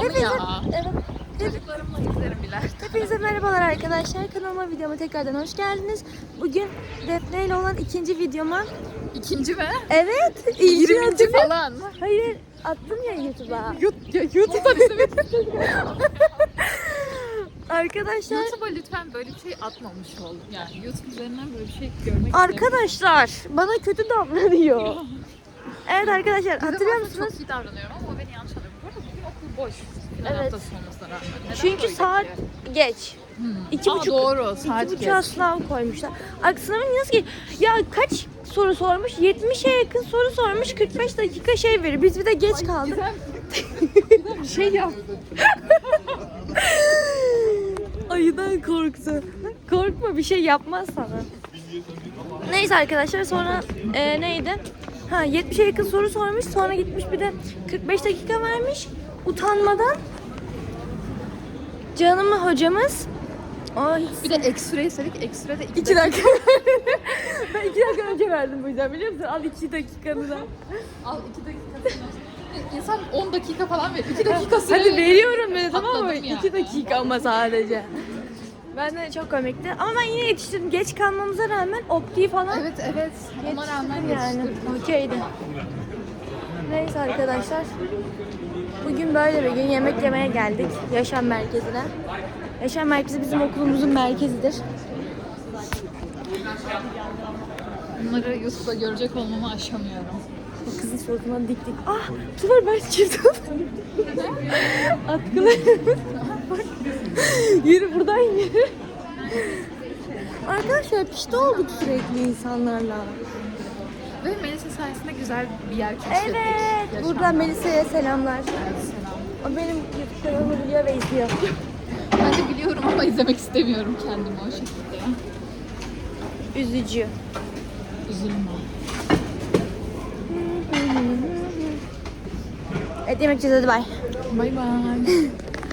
Anı ya. Evet. Çocuklarımla izlerim ileride. Hepinize merhabalar arkadaşlar. Kanalıma videoma tekrardan hoş geldiniz. Bugün Defne ile olan ikinci videoma. İkinci mi? Evet. ilk 20. hatırlı- falan. Hayır attım ya YouTube'a. YouTube'da izlemek Arkadaşlar. YouTube'a lütfen böyle bir şey atmamış ol. Yani YouTube üzerinden böyle bir şey görmek Arkadaşlar bana kötü davranıyor. Evet arkadaşlar hatırlıyor musunuz? Çok iyi davranıyorum ama o beni yanlış anlıyor. Bu arada bugün okul boş. Final Evet. haftası olmasına rağmen. Neden Çünkü saat ki? geç. Hmm. iki Aa, buçuk- doğru. İki Saat buçuğa geç. sınav koymuşlar. Ak sınavın nasıl ki? Ya kaç soru sormuş? 70'e yakın soru sormuş. 45 dakika şey verir. Biz bir de geç kaldık. bir şey yap. Ayıdan korktu. Korkma bir şey yapmaz sana. Neyse arkadaşlar sonra e, neydi? Ha 70'e yakın soru sormuş. Sonra gitmiş bir de 45 dakika vermiş. Utanmadan. Canım hocamız. Ay. Bir de ekstra istedik. Ekstra da iki, İki dakika. ben iki dakika önce verdim bu yüzden biliyor musun? Al iki dakikanı da. Al iki dakika. İnsan 10 dakika falan verir. 2 dakika süre. Hadi veriyorum dedi tamam mı? Atladım ya. İki dakika ama sadece. Ben de çok komikti. Ama ben yine yetiştirdim. Geç kalmamıza rağmen optiği falan Evet evet. Ona rağmen yani. Okeydi. Neyse arkadaşlar. Bugün böyle bir gün yemek yemeye geldik. Yaşam merkezine. Yaşam merkezi bizim okulumuzun merkezidir. Bunları YouTube'da görecek olmamı aşamıyorum. O kızın suratına dik dik. Ah! Tuvar ben çirdim. Atkılı. yürü buradan yürü. Arkadaşlar pişti olduk sürekli insanlarla. Ve Melisa sayesinde güzel bir yer keşfettik. Evet. Buradan Melisa'ya selamlar. Evet, selam. O benim YouTube kanalımı biliyor ve izliyor. Ben de biliyorum ama izlemek istemiyorum kendimi o şekilde. Üzücü. Üzülme. Evet yemek yiyeceğiz hadi bay. Bay bay.